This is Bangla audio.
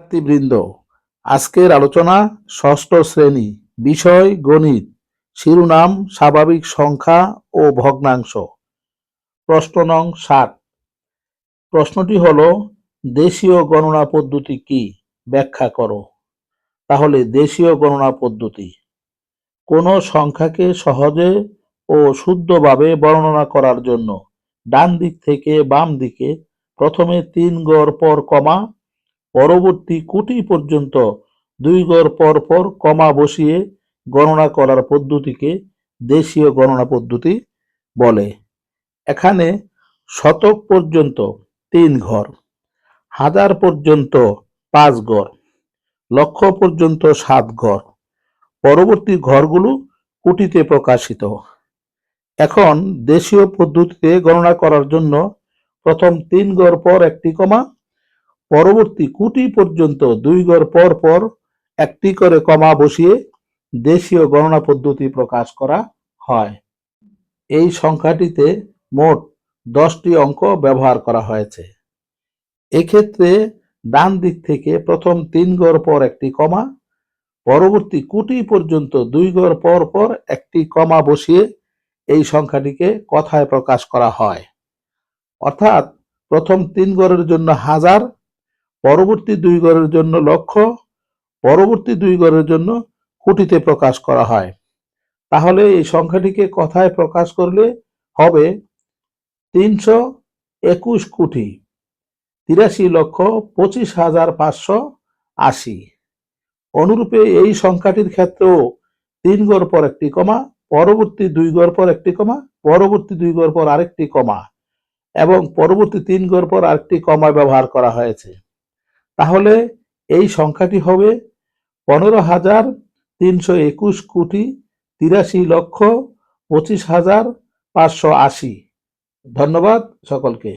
শিক্ষার্থীবৃন্দ, আজকের আলোচনা ষষ্ঠ শ্রেণি, বিষয় গণিত, শিরোনাম, স্বাভাবিক সংখ্যা ও ভগ্নাংশ। প্রশ্ন নং ষাট প্রশ্নটি হল, দেশীয় গণনা পদ্ধতি কি? ব্যাখ্যা করো। তাহলে দেশীয় গণনা পদ্ধতি। কোনো সংখ্যাকে সহজে ও শুদ্ধভাবে বর্ণনা করার জন্য ডান দিক থেকে বাম দিকে প্রথমে তিন গড় পর কমা পরবর্তী কোটি পর্যন্ত দুই গড় পর পর কমা বসিয়ে গণনা করার পদ্ধতিকে দেশীয় গণনা পদ্ধতি বলে। এখানে শতক পর্যন্ত তিন ঘর, হাজার পর্যন্ত পাঁচ ঘর লক্ষ পর্যন্ত সাত ঘর। পরবর্তী ঘরগুলো কোটিতে প্রকাশিত। এখন দেশীয় পদ্ধতিতে গণনা করার জন্য প্রথম তিন গড় পর একটি কমা পরবর্তী কুটি পর্যন্ত দুই গড় পর পর একটি করে কমা বসিয়ে দেশীয় গণনা পদ্ধতি প্রকাশ করা হয়। এই সংখ্যাটিতে মোট দশটি অঙ্ক ব্যবহার করা হয়েছে। এক্ষেত্রে ডান দিক থেকে প্রথম তিন গড় পর একটি কমা, পরবর্তী কুটি পর্যন্ত দুই গড় পর পর একটি কমা বসিয়ে এই সংখ্যাটিকে কথায় প্রকাশ করা হয়। অর্থাৎ প্রথম তিন গড়ের জন্য হাজার পরবর্তী দুই গড়ের জন্য লক্ষ পরবর্তী দুই গড়ের জন্য কোটিতে প্রকাশ করা হয়। তাহলে এই সংখ্যাটিকে কথায় প্রকাশ করলে হবে তিনশো একুশ কোটি। তিরাশি লক্ষ পঁচিশ হাজার পাঁচশো আশি। অনুরূপে এই সংখ্যাটির ক্ষেত্রেও তিন গড় পর একটি কমা, পরবর্তী দুই গড় পর একটি কমা, পরবর্তী দুই গড় পর আরেকটি কমা এবং পরবর্তী তিন গড় পর আরেকটি কমা ব্যবহার করা হয়েছে। তাহলে এই সংখ্যাটি হবে পনেরো হাজার তিনশো একুশ কোটি তিরাশি লক্ষ পঁচিশ হাজার পাঁচশো আশি। ধন্যবাদ সকলকে।